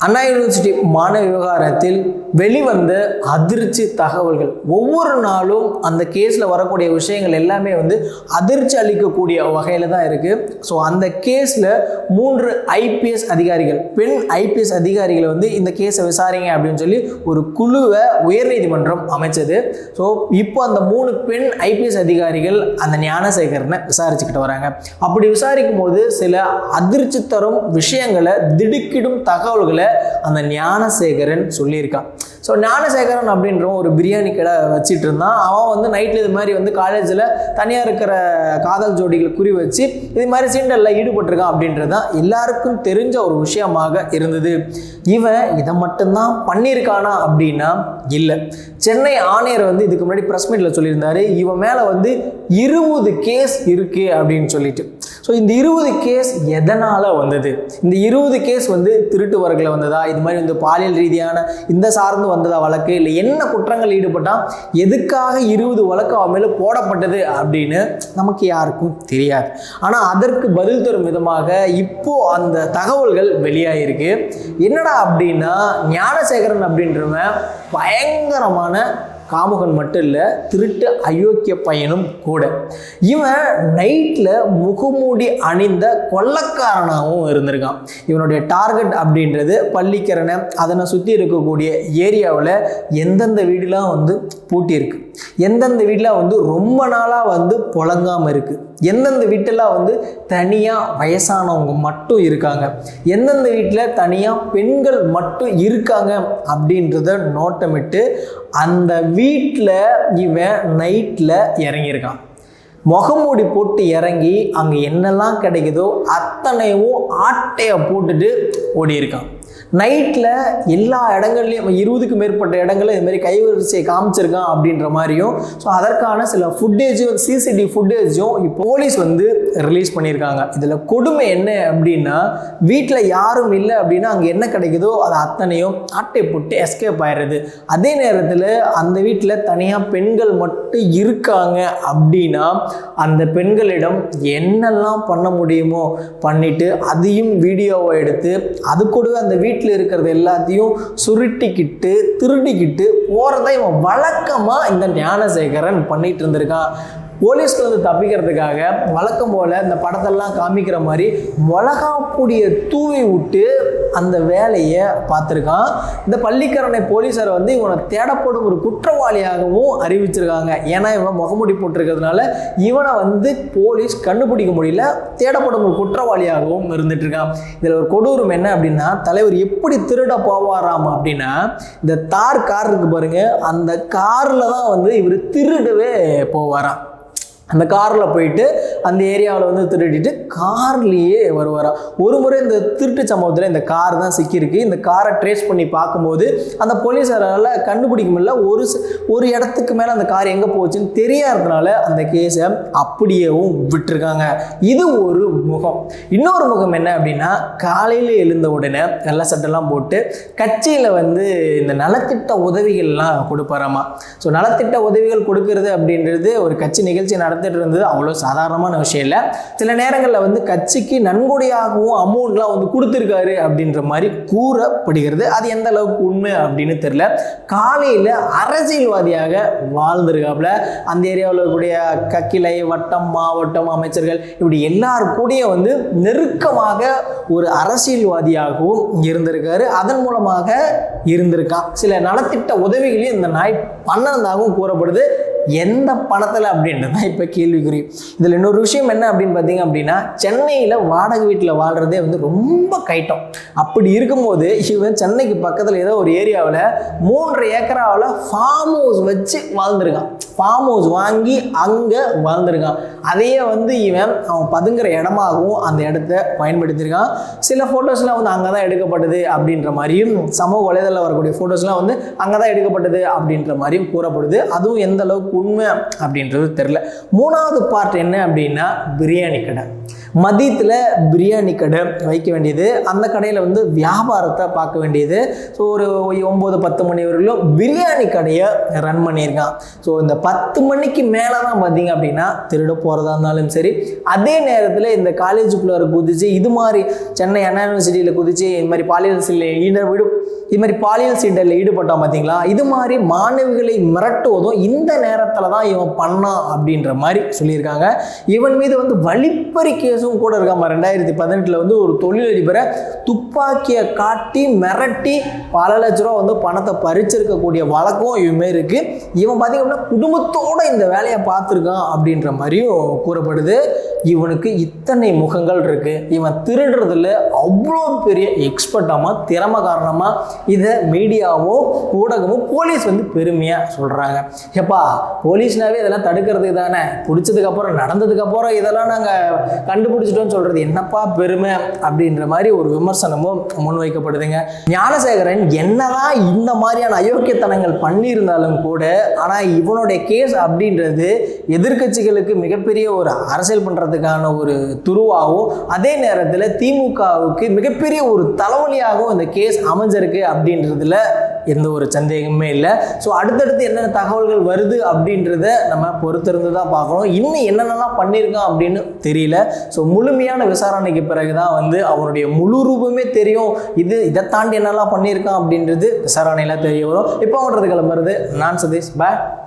அண்ணா university மாணவ விவகாரத்தில் வெளிவந்த அதிர்ச்சி தகவல்கள். ஒவ்வொரு நாளும் அந்த கேஸில் வரக்கூடிய விஷயங்கள் எல்லாமே வந்து அதிர்ச்சி அளிக்கக்கூடிய வகையில் தான் இருக்குது ஸோ அந்த கேஸில் மூன்று ஐபிஎஸ் அதிகாரிகள் பெண் ஐபிஎஸ் அதிகாரிகளை வந்து இந்த கேஸை விசாரிங்க அப்படின்னு சொல்லி ஒரு குழுவை உயர்நீதிமன்றம் அமைச்சது. ஸோ இப்போ அந்த மூணு பெண் ஐபிஎஸ் அதிகாரிகள் அந்த ஞானசேகரனை விசாரிச்சுக்கிட்டு வராங்க. அப்படி விசாரிக்கும் போது சில அதிர்ச்சி தரும் விஷயங்களை திடுக்கிடும் தகவல்களை அந்த ஞானசேகரன் சொல்லியிருக்கான் ஸோ ஞானசேகரன் அப்படின்ற ஒரு பிரியாணி கடை வச்சுட்டு இருந்தான் அவன் வந்து நைட்டில் இது மாதிரி வந்து காலேஜில் தனியாக இருக்கிற காதல் ஜோடிகளை குறி வச்சு இது மாதிரி சீண்டலில் ஈடுபட்டிருக்கான் அப்படின்றது தான் எல்லாருக்கும் தெரிஞ்ச ஒரு விஷயமாக இருந்தது. இவன் இதை மட்டும்தான் பண்ணியிருக்கானா அப்படின்னா இல்லை. சென்னை ஆணையர் வந்து இதுக்கு முன்னாடி ப்ரெஸ் மீட்டில் சொல்லியிருந்தாரு இவன் மேலே வந்து இருபது கேஸ் இருக்குது அப்படின்னு சொல்லிட்டு. ஸோ இந்த இருபது கேஸ் எதனால் வந்தது? இந்த இருபது கேஸ் வந்து திருட்டு வரகில் வந்ததா? இது மாதிரி வந்து பாலியல் ரீதியான இந்த சார்ந்து வந்ததா வழக்கு? இல்லை என்ன குற்றங்கள் ஈடுபட்டால் எதுக்காக இருபது வழக்கு அவன் மேலே போடப்பட்டது அப்படின்னு நமக்கு யாருக்கும் தெரியாது. ஆனால் அதற்கு பதில் தரும் விதமாக இப்போ அந்த தகவல்கள் வெளியாகிருக்கு என்னடா அப்படின்னா ஞானசேகரன் அப்படின்றவன் பயங்கரமான காமுகன் மட்டும் இல்லை திருட்டு அயோக்கிய பையனும் கூட. இவன் நைட்டில் முகமூடி அணிந்த கொள்ளக்காரனாகவும் இருந்திருக்கான். இவனுடைய டார்கெட் அப்படின்றது பள்ளிக்கரணை அதனை சுற்றி இருக்கக்கூடிய ஏரியாவில் எந்தெந்த வீடுலாம் வந்து பூட்டியிருக்கு. எந்தெந்த வீட்டில் வந்து ரொம்ப நாளாக வந்து புழங்காமல் இருக்குது எந்தெந்த வீட்டில் வந்து தனியாக வயசானவங்க மட்டும் இருக்காங்க? எந்தெந்த வீட்டில் தனியாக பெண்கள் மட்டும் இருக்காங்க அப்படின்றத நோட்டமிட்டு அந்த வீட்டில் இவன் நைட்டில் இறங்கியிருக்கான். முகமூடி போட்டு இறங்கி அங்கே என்னெல்லாம் கிடைக்குதோ அத்தனையும் ஆட்டையை போட்டுட்டு ஓடியிருக்கான். நைட்டில் எல்லா இடங்கள்லையும் இருபதுக்கு மேற்பட்ட இடங்களில் இதுமாரி கைவரிசையை காமிச்சிருக்கான் அப்படின்ற மாதிரியும் ஸோ அதற்கான சில ஃபுட்டேஜும் சிசிடிவி ஃபுட்டேஜும் இப்போ போலீஸ் வந்து ரிலீஸ் பண்ணியிருக்காங்க. இதில் கொடுமை என்ன அப்படின்னா வீட்டில் யாரும் இல்லை அப்படின்னா அங்கே என்ன கிடைக்குதோ அது அத்தனையும் ஆட்டை போட்டு எஸ்கேப் ஆயிடுறது. அதே நேரத்தில் அந்த வீட்டில் தனியாக பெண்கள் மட்டும் இருக்காங்க அப்படின்னா அந்த பெண்களிடம் என்னெல்லாம் பண்ண முடியுமோ பண்ணிவிட்டு அதையும் வீடியோவை எடுத்து அது கூடவே அந்த வீட்டில் இருக்கிறது எல்லாத்தையும் சுருட்டிக்கிட்டு திருடிக்கிட்டு போகிறத இவன் வழக்கமாக இந்த ஞானசேகரன் பண்ணிகிட்டு இருந்திருக்கான். போலீஸ்லேருந்து தப்பிக்கிறதுக்காக வழக்கம் போல் இந்த படத்தெல்லாம் காமிக்கிற மாதிரி மிளகா தூவி விட்டு அந்த வேலையை பார்த்துருக்கான். இந்த பள்ளிக்கரணை போலீஸார் வந்து இவனை தேடப்படும் ஒரு குற்றவாளியாகவும் அறிவிச்சிருக்காங்க. ஏன்னா இவன் முகமுடி போட்டிருக்கிறதுனால இவனை வந்து போலீஸ் கண்டுபிடிக்க முடியல தேடப்படும் ஒரு குற்றவாளியாகவும் இருந்துட்டு இருக்கான் இதில் ஒரு கொடூரம் என்ன அப்படின்னா தலைவர் எப்படி திருட போவாராம் அப்படின்னா இந்த தார் கார் இருக்கு பாருங்க அந்த காரில் தான் வந்து இவர் திருடவே போவாராம். அந்த காரில் போயிட்டு அந்த ஏரியாவில் வந்து திருடிட்டு கார்லேயே வருவாராம் ஒரு முறை இந்த திருட்டு சம்பவத்தில் இந்த கார் தான் சிக்கியிருக்கு. இந்த காரை ட்ரேஸ் பண்ணி பார்க்கும்போது அந்த போலீஸாரால் கண்டுபிடிக்க முடியல. ஒரு ஒரு இடத்துக்கு மேலே அந்த கார் எங்கே போச்சுன்னு தெரியாததுனால அந்த கேஸை அப்படியேவும் விட்டுருக்காங்க. இது ஒரு முகம். இன்னொரு முகம் என்ன அப்படின்னா காலையில் எழுந்த உடனே நல்ல சட்டெல்லாம் போட்டு கட்சியில் வந்து இந்த நலத்திட்ட உதவிகள்லாம் கொடுப்பாராமா? ஸோ நலத்திட்ட உதவிகள் கொடுக்கறது அப்படின்றது ஒரு கட்சி நிகழ்ச்சி நடந்துட்டு இருந்தது அவ்வளோ சாதாரணமான விஷயம் இல்லை. சில நேரங்களில் வந்து கட்சிக்கு நன்கொடையாகவும் அமௌண்ட்லாம் வந்து கொடுத்துருக்காரு அப்படின்ற மாதிரி கூறப்படுகிறது. அது எந்த அளவுக்கு உண்மை அப்படின்னு தெரியல. காலையில் அரசியல்வாதியாக வாழ்ந்திருக்காப்புல. அந்த ஏரியாவில் இருக்கக்கூடிய கக்கிளை வட்டம் மாவட்டம் அமைச்சர்கள் இப்படி எல்லார் கூடயும் வந்து நெருக்கமாக ஒரு அரசியல்வாதியாகவும் இருந்திருக்காரு. அதன் மூலமாக இருந்திருக்கான். சில நலத்திட்ட உதவிகளையும் இந்த நாய் பண்ணதாகவும் கூறப்படுது. எந்த பணத்தில் அப்படின்றது தான் இப்போ கேள்விக்குறி. இதில் இன்னொரு விஷயம் என்ன அப்படின்னு பார்த்தீங்க அப்படின்னா சென்னையில் வாடகை வீட்டில் வாழ்கிறதே வந்து ரொம்ப கைட்டம் அப்படி இருக்கும்போது இவன் சென்னைக்கு பக்கத்தில் ஏதோ ஒரு ஏரியாவில் மூன்றரை ஏக்கராவில் ஃபார்ம் ஹவுஸ் வச்சு வாழ்ந்திருக்கான். ஃபார்ம் ஹவுஸ் வாங்கி அங்கே வாழ்ந்துருக்கான். அதையே வந்து இவன் அவன் பதுங்குற இடமாகவும் அந்த இடத்த பயன்படுத்தியிருக்கான். சில ஃபோட்டோஸ்லாம் வந்து அங்கே தான் எடுக்கப்பட்டது அப்படின்ற மாதிரியும் சமூக வலைதளம் வரக்கூடிய ஃபோட்டோஸ்லாம் வந்து அங்கே தான் எடுக்கப்பட்டது அப்படின்ற மாதிரியும் கூறப்படுது. அதுவும் எந்த அளவுக்கு உண்மை அப்படின்றது தெரில மூணாவது பார்ட் என்ன அப்படின்னா பிரியாணி கடை. மதியத்தில் பிரியாணி கடை வைக்க வேண்டியது. அந்த கடையில் வந்து வியாபாரத்தை பார்க்க வேண்டியது. ஸோ ஒரு ஒம்பது பத்து மணி வரையிலும் பிரியாணி கடையை ரன் பண்ணியிருக்கான். ஸோ இந்த பத்து மணிக்கு மேலே தான் பார்த்தீங்க அப்படின்னா திருட போகிறதா இருந்தாலும் சரி அதே நேரத்தில் இந்த காலேஜுக்குள்ளே குதிச்சு இது மாதிரி சென்னை அண்ணா யூனிவர்சிட்டியில் குதிச்சு இது மாதிரி பாலியல் சிலை ஈட விடு இது மாதிரி பாலியல் சீண்டலில் ஈடுபட்டான் பார்த்தீங்களா? இது மாதிரி மாணவிகளை மிரட்டுவதும் இந்த நேரத்தில் தான் இவன் பண்ணான் அப்படின்ற மாதிரி சொல்லியிருக்காங்க. இவன் மீது வந்து வழிப்பறி கேஸும் கூட இருக்காம ரெண்டாயிரத்தி பதினெட்டில் வந்து ஒரு தொழிலதிபரை துப்பாக்கியை காட்டி மிரட்டி பல லட்ச ரூபா வந்து பணத்தை பறிச்சிருக்கக்கூடிய வழக்கம் இவமே இருக்குது இவன் பார்த்திங்க அப்படின்னா குடும்பத்தோட இந்த வேலையை பார்த்துருக்கான் அப்படின்ற மாதிரியும் கூறப்படுது. இவனுக்கு இத்தனை முகங்கள் இருக்கு. இவன் திருடுறதுல அவ்வளோ பெரிய எக்ஸ்பர்ட்டாமா திறமை காரணமா இதை மீடியாவும் ஊடகமும் போலீஸ் வந்து பெருமையாக சொல்கிறாங்க எப்பா போலீஸ்னாவே இதெல்லாம் தடுக்கிறதுக்கு தானே? பிடிச்சதுக்கப்புறம் நடந்ததுக்கப்புறம் இதெல்லாம் நாங்கள் கண்டுபிடிச்சிட்டோம்னு சொல்கிறது என்னப்பா பெருமை அப்படின்ற மாதிரி ஒரு விமர்சனமும் முன்வைக்கப்படுதுங்க. ஞானசேகரன் என்னதான் இந்த மாதிரியான அயோக்கியத்தனங்கள் பண்ணியிருந்தாலும் கூட ஆனால் இவனுடைய கேஸ் அப்படின்றது எதிர்க்கட்சிகளுக்கு மிகப்பெரிய ஒரு அரசியல் பண்ணுறதுக்கான ஒரு துருவாகவும் அதே நேரத்தில் திமுகவுக்கு மிகப்பெரிய ஒரு தலைவலியாகவும் இந்த கேஸ் அமைஞ்சிருக்கு அப்படின்றதுல எந்த ஒரு சந்தேகமே இல்லை. ஸோ அடுத்தடுத்து என்னென்ன தகவல்கள் வருது அப்படின்றத நம்ம பொறுத்திருந்து தான் பார்க்கணும். இன்னும் என்னென்னலாம் பண்ணியிருக்கான் அப்படின்னு தெரியல. ஸோ முழுமையான விசாரணைக்கு பிறகு தான் வந்து அவனுடைய முழு ரூபமே தெரியும். இது இதை தாண்டி என்னெல்லாம் பண்ணியிருக்கான் அப்படின்றது விசாரணையில் தெரிய வரும். இப்போ அவன்றது கிளம்புறது நான் சதீஷ். பாய்